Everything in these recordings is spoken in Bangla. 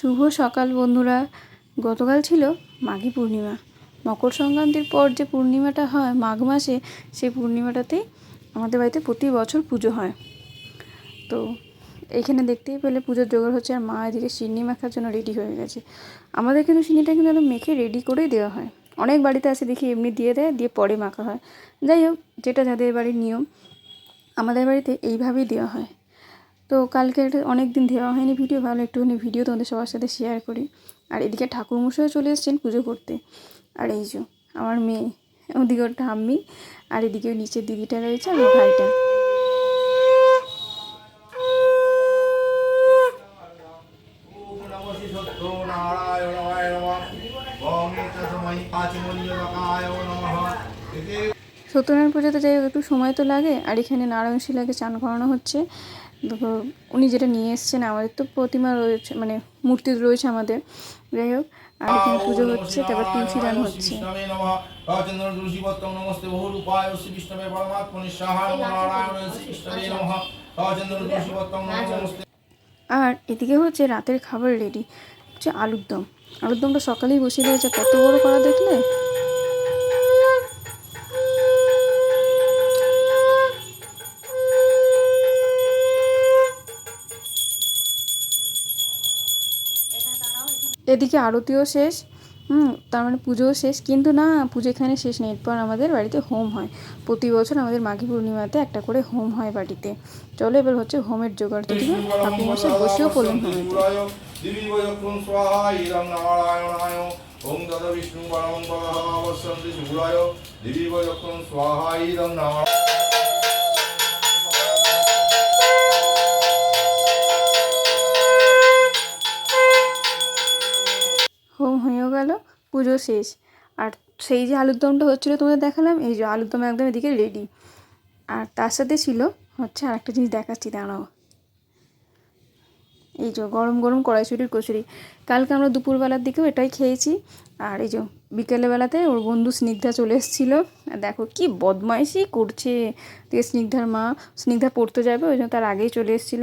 শুভ সকাল বন্ধুরা। গতকাল ছিল মাঘী পূর্ণিমা। মকর সংক্রান্তির পর যে পূর্ণিমাটা হয় মাঘ মাসে সেই পূর্ণিমাটাতেই আমাদের বাড়িতে প্রতি বছর পুজো হয়। তো এইখানে দেখতেই পেলে পুজোর জোগাড় হচ্ছে আর মা এদিকে সিন্নি মাখার জন্য রেডি হয়ে গেছে। আমাদের কিন্তু সিন্নিটা কিন্তু একদম মেখে রেডি করেই দেওয়া হয়। অনেক বাড়িতে আছে দেখি এমনি দিয়ে দেয়, দিয়ে পরে মাখা হয়। যাই হোক, যেটা যাদের বাড়ির নিয়ম, আমাদের বাড়িতে এইভাবেই দেওয়া হয়। তো কালকে অনেক দিন দেওয়া হয়নি ভিডিও, ভালো একটুখানি ভিডিও তোমাদের সবার সাথে শেয়ার করি। আর এদিকে ঠাকুরমশাইও চলে এসেছেন পুজো করতে। আর এই যে, আমার মেয়ে, ওদিকে ওর ঠাম্মি, আর এদিকে নিচের দিদিটা রয়েছে, আর ওর ভাইটা। সত্যনারায়ণ পুজোতে যাই একটু সময় তো লাগে, আর এখানে নারায়ণ শিলাকে চান করানো হচ্ছে। উনি যেটা নিয়ে এসছেন আমাদের তো প্রতিমা রয়েছে মানে মূর্তি রয়েছে আমাদের। যাই হোক আর এখানে পুজো হচ্ছে তারপর তুলসী দান হচ্ছে। আর এদিকে হচ্ছে রাতের খাবার রেডি হচ্ছে আলুর দম আলুর দমটা সকালেই বসিয়ে দিয়েছে কত বড় করা দেখলে? এদিকে আরতিও শেষ, হুম, তার মানে পুজোও শেষ। কিন্তু না, পুজো এখানে শেষ নেই। এরপর আমাদের বাড়িতে হোম হয়। প্রতি বছর আমাদের মাঘী পূর্ণিমাতে একটা করে হোম হয় বাড়িতে। চলো এবার হচ্ছে হোমের জোগাড় তো দিবে ঠাকুরমশাই বসেও পড়লেন ওম তদ বিষ্ণু পরমং স্বাহা নারায়ণ গেল, পুজো শেষ। আর সেই যে আলুর দমটা হচ্ছিল, তোমাদের দেখালাম, এই যে আলুর দম একদম এদিকে রেডি আর তার সাথে ছিল হচ্ছে আর একটা জিনিস দেখাচ্ছি, দাঁড়াও। এই যে গরম গরম কড়াইশুটির কচুরি। কালকে আমরা দুপুরবেলার দিকেও এটাই খেয়েছি। আর এই যে বিকেলবেলাতে ওর বন্ধু স্নিগ্ধা চলে এসেছিল। দেখো কি বদমাইশি করছে। দিয়ে স্নিগ্ধার মা, স্নিগ্ধা পড়তে যাবে, ওই জন্য তার আগেই চলে এসেছিল।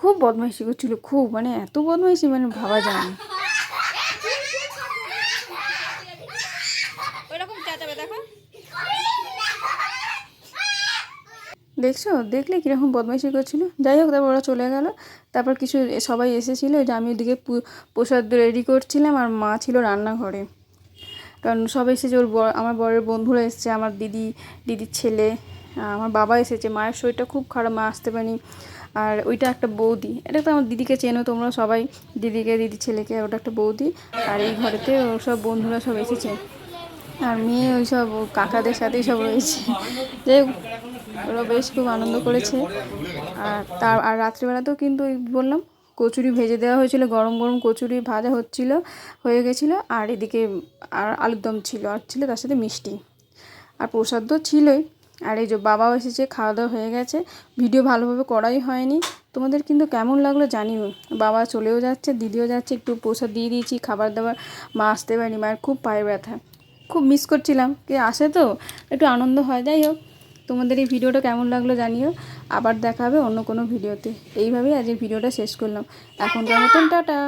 খুব বদমাইশি করছিল, খুব মানে এত বদমাইশি মানে ভাবা যায় না। দেখছ? দেখলে কীরকম বদমাইশি করছিল? যাই হোক, তারপর ওরা চলে গেল। তারপর কিছু সবাই এসেছিল, যে আমি ওদিকে প্রসাদ রেডি করছিলাম আর মা ছিল রান্নাঘরে। কারণ সবাই এসেছে, ওর আমার বরের বন্ধুরা এসেছে, আমার দিদি, দিদির ছেলে আমার বাবা এসেছে। মায়ের শরীরটা খুব খারাপ, মা আসতে পারেনি। আর ওইটা একটা বৌদি। এটা তো আমার দিদিকে চেনো, তোমরা সবাই দিদিকে দিদি ছেলেকে, ওটা একটা বৌদি। আর এই ঘরেতে ওর সব বন্ধুরা সব এসেছে। আর মেয়ে ওই সব কাকাদের সাথেই সব রয়েছে। যে ওরা বেশ খুব আনন্দ করেছে। আর তার, আর রাত্রিবেলাতেও কিন্তু বললাম, কচুরি ভেজে দেওয়া হয়েছিল, গরম গরম কচুরি ভাজা হচ্ছিল, হয়ে গেছিল। আর এদিকে, আর আলুর দম ছিল, আর ছিল তার সাথে মিষ্টি। আর প্রসাদ তো ছিলই। আর এই যে বাবাও এসেছে, খাওয়া দাওয়া হয়ে গেছে। ভিডিও ভালোভাবে করাই হয়নি। তোমাদের কিন্তু কেমন লাগল জানিও। বাবা চলেও যাচ্ছে, দিদিও যাচ্ছে, একটু প্রসাদ দিয়ে দিয়েছি, খাবার দাবার, মা আসতে পারেনি, মায়ের খুব পায়ে ব্যথা। খুব মিস করছিলাম। কে আসে তো? একটু আনন্দ হয়। যাই হোক, তোমাদের এই ভিডিওটা কেমন লাগল জানিও। আবার দেখা হবে অন্য কোনো ভিডিওতে। এইভাবেই আজ এই ভিডিওটা শেষ করলাম। এখনকার মতন টাটা।